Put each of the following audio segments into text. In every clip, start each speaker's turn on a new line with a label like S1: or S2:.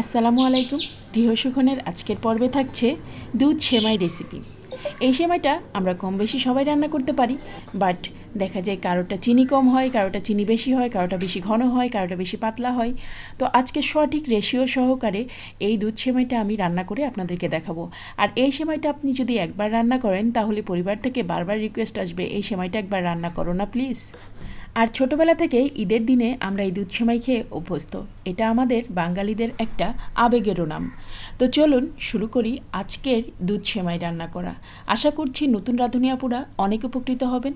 S1: আসসালামু আলাইকুম। গৃহসুখনের আজকের পর্বে থাকছে দুধ সেমাই রেসিপি এই সেমাইটা আমরা কম বেশি সবাই রান্না করতে পারি বাট দেখা যায় কারোটা চিনি কম হয় কারোটা চিনি বেশি হয় কারোটা বেশি ঘন হয় কারোটা বেশি পাতলা হয়। তো আজকে সঠিক রেশিও সহকারে এই দুধ সেমাইটা আমি রান্না করে আপনাদেরকে দেখাবো। আর এই সেমাইটা আপনি যদি একবার রান্না করেন, তাহলে পরিবার থেকে বারবার রিকোয়েস্ট আসবে, এই সেমাইটা একবার রান্না করো না প্লিজ আর ছোটবেলা থেকে ঈদের দিনে আমরা এই দুধ সেমাই খেয়ে অভ্যস্ত। এটা আমাদের বাঙালিদের একটা আবেগেরও নাম। তো চলুন শুরু করি আজকের দুধ সেমাই রান্না করা। আশা করছি নতুন রাঁধুনিয়াপুরা অনেক উপকৃত হবেন।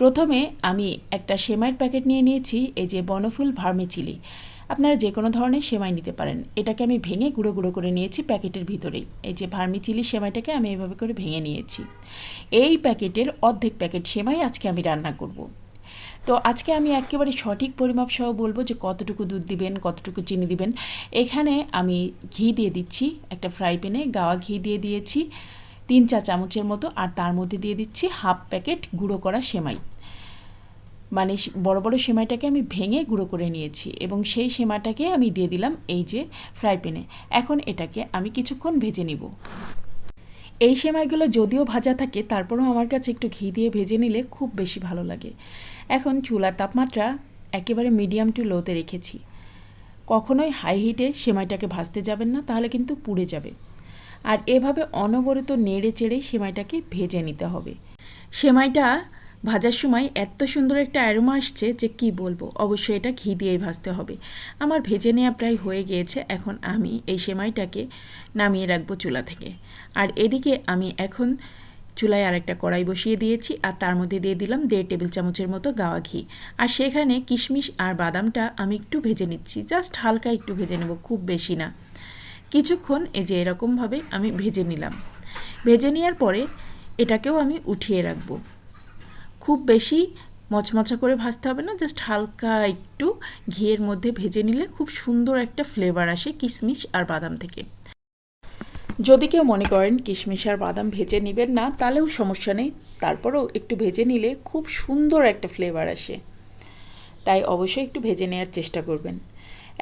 S1: প্রথমে আমি একটা সেমাইয়ের প্যাকেট নিয়ে নিয়েছি, এই যে বনফুল ভার্মিচিলি আপনারা যে কোনো ধরনের সেমাই নিতে পারেন। এটাকে আমি ভেঙে গুঁড়ো গুঁড়ো করে নিয়েছি প্যাকেটের ভিতরেই। এই যে ভার্মিচিলি সেমাইটাকে আমি এভাবে করে ভেঙে নিয়েছি। এই প্যাকেটের অর্ধেক প্যাকেট সেমাই আজকে আমি রান্না করব। তো আজকে আমি একেবারে সঠিক পরিমাপ সহ বলব যে কতটুকু দুধ দিবেন, কতটুকু চিনি দিবেন। এখানে আমি ঘি দিয়ে দিচ্ছি, একটা ফ্রাই প্যানে গাওয়া ঘি দিয়ে দিয়েছি, তিন চা চামচের মতো, আর তার মধ্যে দিয়ে দিচ্ছি হাফ প্যাকেট গুঁড়ো করা সেমাই। মানে বড় বড় সেমাইটাকে আমি ভেঙে গুঁড়ো করে নিয়েছি এবং সেই সেমাটাকে আমি দিয়ে দিলাম এই যে ফ্রাই প্যানে এখন এটাকে আমি কিছুক্ষণ ভেজে নিব। এই সেমাইগুলো যদিও ভাজা থাকে, তারপরেও আমার কাছে একটু ঘি দিয়ে ভেজে নিলে খুব বেশি ভালো লাগে। এখন চুলার তাপমাত্রা একেবারে মিডিয়াম টু লোতে রেখেছি। কখনোই হাই হিটে সেমাইটাকে ভাজতে যাবেন না, তাহলে কিন্তু পুড়ে যাবে। আর এভাবে অনবরত নেড়ে চেড়ে সেমাইটাকে ভেজে নিতে হবে। সেমাইটা ভাজার সময় এত সুন্দর একটা অ্যারোমা আসছে যে কি বলব, অবশ্যই এটা ঘি দিয়েই ভাজতে হবে। আমার ভেজে নেওয়া প্রায় হয়ে গিয়েছে, এখন আমি এই সেমাইটাকে নামিয়ে রাখব চুলা থেকে। আর এদিকে আমি এখন চুলায় আরেকটা কড়াই বসিয়ে দিয়েছি আর তার মধ্যে দিয়ে দিলাম দেড় টেবিল চামচের মতো গাওয়া ঘি। আর সেখানে কিশমিশ আর বাদামটা আমি একটু ভেজে নিচ্ছি, জাস্ট হালকা একটু ভেজে নেব, খুব বেশি না। কিছুক্ষণ এই যে এরকমভাবে আমি ভেজে নিলাম। ভেজে নেওয়ার পরে এটাকেও আমি উঠিয়ে রাখব। খুব বেশি মচমচা করে ভাজতে হবে না, জাস্ট হালকা একটু ঘিয়ের মধ্যে ভেজে নিলে খুব সুন্দর একটা ফ্লেভার আসে কিশমিশ আর বাদাম থেকে। যদি কেউ মনে করেন কিশমিশ আর বাদাম ভেজে নেবেন না, তাহলেও সমস্যা নেই। তারপরেও একটু ভেজে নিলে খুব সুন্দর একটা ফ্লেভার আসে। তাই অবশ্যই একটু ভেজে নেওয়ার চেষ্টা করবেন।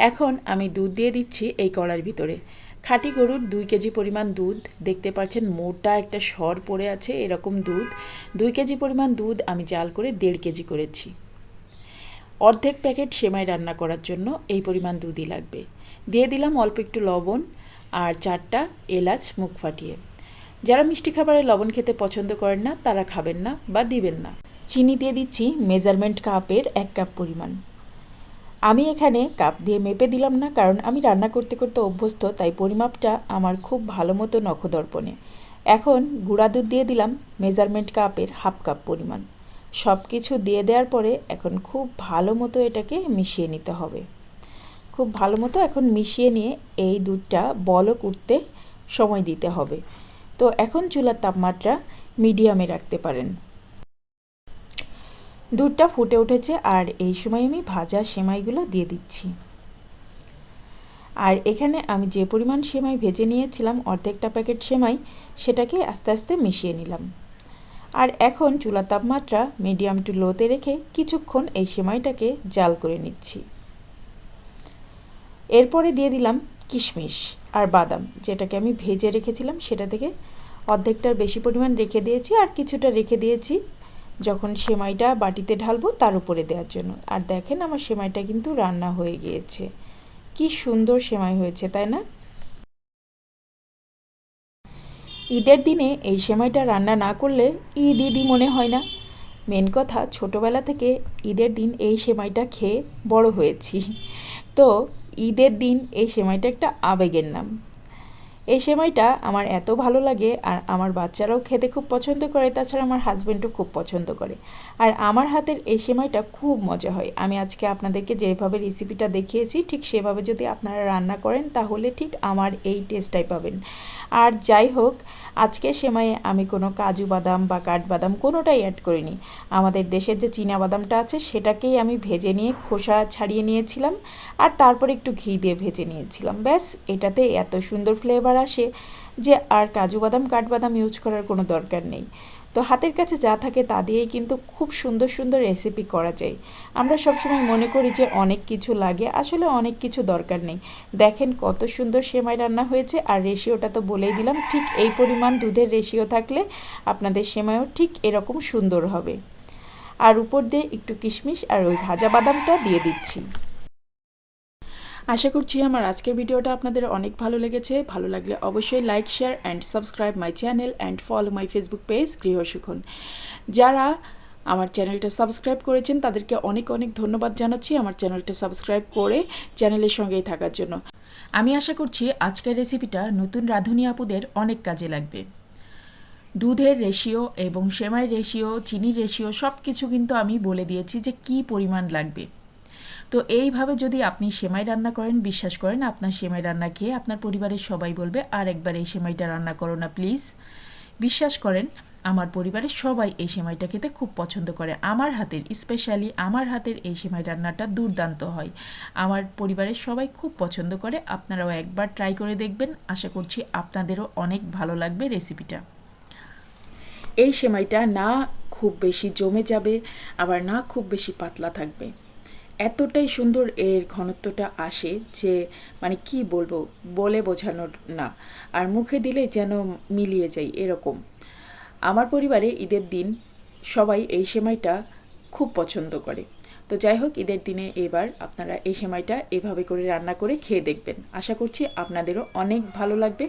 S1: এখন আমি দুধ দিয়ে দিচ্ছি এই কড়ার ভিতরে। খাঁটি গরুর দুই কেজি পরিমাণ দুধ, দেখতে পাচ্ছেন মোটা একটা সর পড়ে আছে এরকম দুধ। দুই কেজি পরিমাণ দুধ আমি জাল করে দেড় কেজি করেছি। অর্ধেক প্যাকেট সেমাই রান্না করার জন্য এই পরিমাণ দুধই লাগবে। দিয়ে দিলাম অল্প একটু লবণ। আর চারটা এলাচ মুখ ফাটিয়ে। যারা মিষ্টি খাবারে লবণ খেতে পছন্দ করেন না, তারা খাবেন না বা দিবেন না। চিনি দিয়ে দিচ্ছি মেজারমেন্ট কাপের এক কাপ পরিমাণ। আমি এখানে কাপ দিয়ে মেপে দিলাম না, কারণ আমি রান্না করতে করতে অভ্যস্ত, তাই পরিমাপটা আমার খুব ভালো মতো নখদর্পণে। এখন গুঁড়া দুধ দিয়ে দিলাম মেজারমেন্ট কাপের হাফ কাপ পরিমাণ। সব কিছু দিয়ে দেওয়ার পরে এখন খুব ভালো মতো এটাকে মিশিয়ে নিতে হবে। খুব ভালো মতো এখন মিশিয়ে নিয়ে এই দুধটা বলক উঠতে সময় দিতে হবে। তো এখন চুলার তাপমাত্রা মিডিয়ামে রাখতে পারেন। দুধটা ফুটে উঠেছে আর এই সময় আমি ভাজা সেমাইগুলো দিয়ে দিচ্ছি। আর এখানে আমি যে পরিমাণ সেমাই ভেজে নিয়েছিলাম, অর্ধেকটা প্যাকেট সেমাই, সেটাকে আস্তে আস্তে মিশিয়ে নিলাম। আর এখন চুলার তাপমাত্রা মিডিয়াম টু লোতে রেখে কিছুক্ষণ এই সেমাইটাকে জাল করে নিচ্ছি। এরপরে দিয়ে দিলাম কিশমিশ আর বাদাম, যেটাকে আমি ভেজে রেখেছিলাম, সেটা থেকে অর্ধেকটার বেশি পরিমাণ রেখে দিয়েছি আর কিছুটা রেখে দিয়েছি যখন সেমাইটা বাটিতে ঢালবো তার উপরে দেওয়ার জন্য। আর দেখেন আমার সেমাইটা কিন্তু রান্না হয়ে গিয়েছে। কি সুন্দর সেমাই হয়েছে, তাই না? ঈদের দিনে এই সেমাইটা রান্না না করলে ঈদ ঈদই মনে হয় না। মেন কথা, ছোটোবেলা থেকে ঈদের দিন এই সেমাইটা খেয়ে বড় হয়েছি। তো ঈদের দিন এই সেমাইটা একটা আবেগের নাম। এই সেমাইটা আমার এত ভালো লাগে আর আমার বাচ্চারাও খেতে খুব পছন্দ করে, তাছাড়া আমার হাজব্যান্ডও খুব পছন্দ করে। আর আমার হাতের এই সেমাইটা খুব মজা হয়। আমি আজকে আপনাদেরকে যেভাবে রেসিপিটা দেখিয়েছি, ঠিক সেভাবে যদি আপনারা রান্না করেন, তাহলে ঠিক আমার এই টেস্টটাই পাবেন। আর যাই হোক আজকে সেমাইয়ে আমি কোনো কাজু বাদাম বা কাঠবাদাম কোনোটাই অ্যাড করিনি। আমাদের দেশের যে চীনা বাদামটা আছে, সেটাকেই আমি ভেজে নিয়ে খোসা ছাড়িয়ে নিয়েছিলাম, আর তারপর একটু ঘি দিয়ে ভেজে নিয়েছিলাম। ব্যাস, এটাতে এত সুন্দর ফ্লেভার আসে যে আর কাজু বাদাম কাঠবাদাম ইউজ করার কোনো দরকার নেই। তো হাতের কাছে যা থাকে তা দিয়েই কিন্তু খুব সুন্দর সুন্দর রেসিপি করা যায়। আমরা সবসময় মনে করি যে অনেক কিছু লাগে, আসলে অনেক কিছু দরকার নেই। দেখেন কত সুন্দর সেমাই রান্না হয়েছে, আর রেশিওটা তো বলেই দিলাম, ঠিক এই পরিমাণ দুধের রেশিও থাকলে আপনাদের সেমাইও ঠিক এরকম সুন্দর হবে। আর উপর দিয়ে একটু কিশমিশ আর ওই ভাজা বাদামটা দিয়ে দিচ্ছি। আশা করছি আমার আজকের ভিডিওটা আপনাদের অনেক ভালো লেগেছে। ভালো লাগলে অবশ্যই like share and subscribe my channel and follow my Facebook page গৃহসুখন যারা আমার চ্যানেলটা সাবস্ক্রাইব করেছেন, তাদেরকে অনেক অনেক ধন্যবাদ জানাচ্ছি আমার চ্যানেলটা সাবস্ক্রাইব করে চ্যানেলের সঙ্গেই থাকার জন্য। আমি আশা করছি আজকের রেসিপিটা নতুন রাঁধুনি আপুদের অনেক কাজে লাগবে। দুধের রেশিও এবং সেমাই রেশিও চিনির রেশিও সব কিছু কিন্তু আমি বলে দিয়েছি যে কি পরিমাণ লাগবে। তো এইভাবে যদি আপনি সেমাই রান্না করেন, বিশ্বাস করেন, আপনার সেমাই রান্না খেয়ে আপনার পরিবারের সবাই বলবে, আর একবার এই সেমাইটা রান্না করো না প্লিজ বিশ্বাস করেন, আমার পরিবারের সবাই এই সেমাইটা খেতে খুব পছন্দ করে। আমার হাতের স্পেশালি আমার হাতের এই সেমাই রান্নাটা দুর্দান্ত হয়। আমার পরিবারের সবাই খুব পছন্দ করে, আপনারাও একবার ট্রাই করে দেখবেন। আশা করছি আপনাদেরও অনেক ভালো লাগবে রেসিপিটা এই সেমাইটা না খুব বেশি জমে যাবে, আবার না খুব বেশি পাতলা থাকবে। এতটাই সুন্দর এর ঘনত্বটা আসে যে মানে কি বলব, বলে বোঝানোর না। আর মুখে দিলে যেন মিলিয়ে যায় এরকম। আমার পরিবারে ঈদের দিন সবাই এই সেমাইটা খুব পছন্দ করে। তো যাই হোক, ঈদের দিনে এবার আপনারা এই সেমাইটা এভাবে করে রান্না করে খেয়ে দেখবেন। আশা করছি আপনাদেরও অনেক ভালো লাগবে।